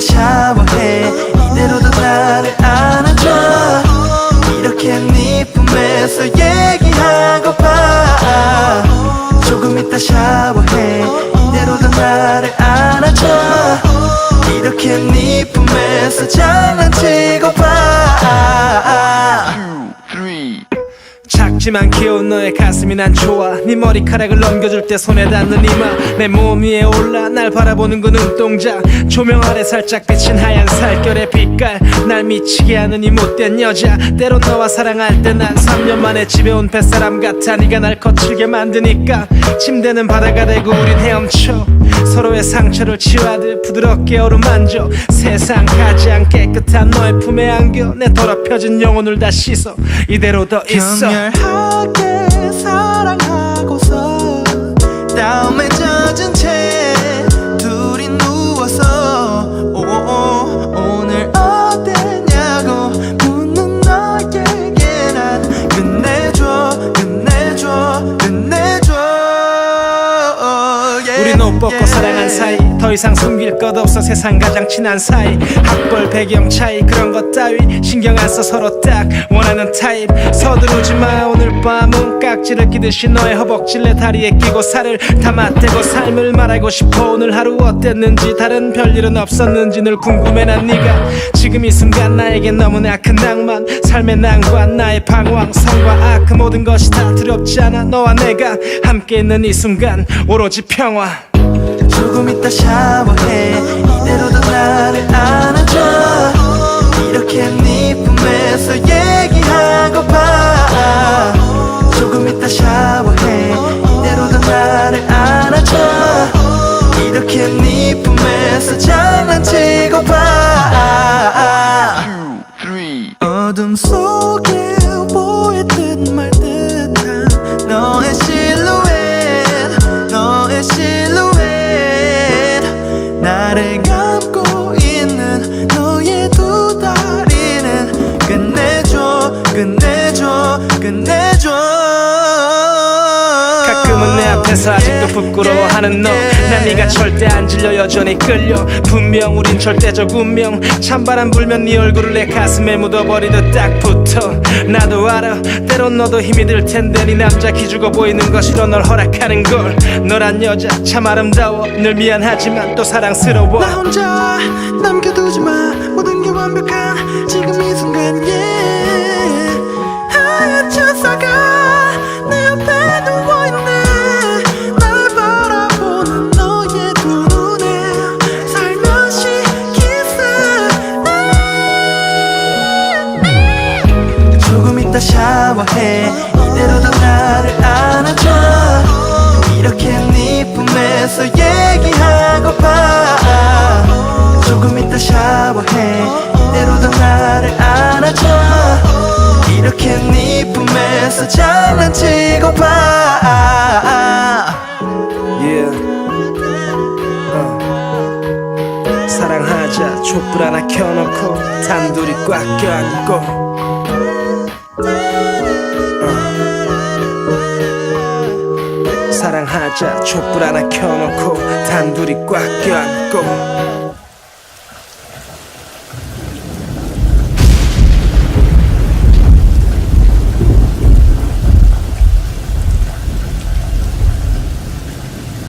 샤워해. 이대로도 나를 안아줘. 이렇게 네 품에서 얘기하고파 조금 이따 샤워해. 이대로도 나를 안아줘. 이렇게 네 품에서 장난치고파 작지만 귀여운 너의 가슴이 난 좋아. 네 머리카락을 넘겨줄 때 손에 닿는 이마. 내 몸 위에 올라 날 바라보는 그 눈동자. 조명 아래 살짝 비친 하얀 살결의 빛깔. 날 미치게 하는 이 못된 여자. 때론 너와 사랑할 때 난 3년 만에 집에 온 뱃사람 같아. 네가 날 거칠게 만드니까. 침대는 바다가 되고 우린 헤엄쳐 서로의 상처를 치유하듯 부드럽게 어루만져 세상 가장 깨끗한 너의 품에 안겨 내 더럽혀진 영혼을 다 씻어 이대로 더 있어. 격렬하게 사랑하고서 다음에 젖은 채 옷 벗고. 사랑한 사이 더 이상 숨길 것 없어 세상 가장 친한 사이. 학벌 배경 차이 그런 것 따위. 신경 안 써 서로 딱 원하는 타입. 서두르지 마 오늘 밤은 깍지를 끼듯이 너의 허벅지를 내 다리에 끼고 살을 담아대고 삶을 말하고 싶어. 오늘 하루 어땠는지 다른 별일은 없었는지 늘 궁금해 난 네가. 지금 이 순간 나에겐 너무나 큰 낭만. 삶의 난관 나의 방황. 성과 악 그 모든 것이 다 두렵지 않아. 너와 내가 함께 있는 이 순간 오로지 평화 조금 이따 샤워해. 이대로도 나를 안아줘. 이렇게 네 품에서 얘기하고파 조금 이따 샤워해. 이대로도 나를 안아줘. 이렇게 네 품에서 장 앞에서 아직도 부끄러워하는 너. 난 네가 절대 안 질려 여전히 끌려. 분명 우린 절대적 운명. 찬바람 불면 네 얼굴을 내 가슴에 묻어버리듯 딱 붙어. 나도 알아 때론 너도 힘이 들 텐데 네 남자 기죽어 보이는 것이로 널 허락하는 걸. 너란 여자 참 아름다워. 늘 미안하지만 또 사랑스러워. 나 혼자 남겨두지 마. 모든 게 완벽한 샤워해. 이대로도 나를 안아줘. 이렇게 네 품에서 얘기하고파 조금 이따 샤워해. 이대로도 나를 안아줘. 이렇게 네 품에서 장난치고파 yeah. 어. 사랑하자. 촛불 하나 켜놓고 단둘이 꽉 껴안고 하자. 촛불 하나 켜놓고 단둘이 꽉 껴안고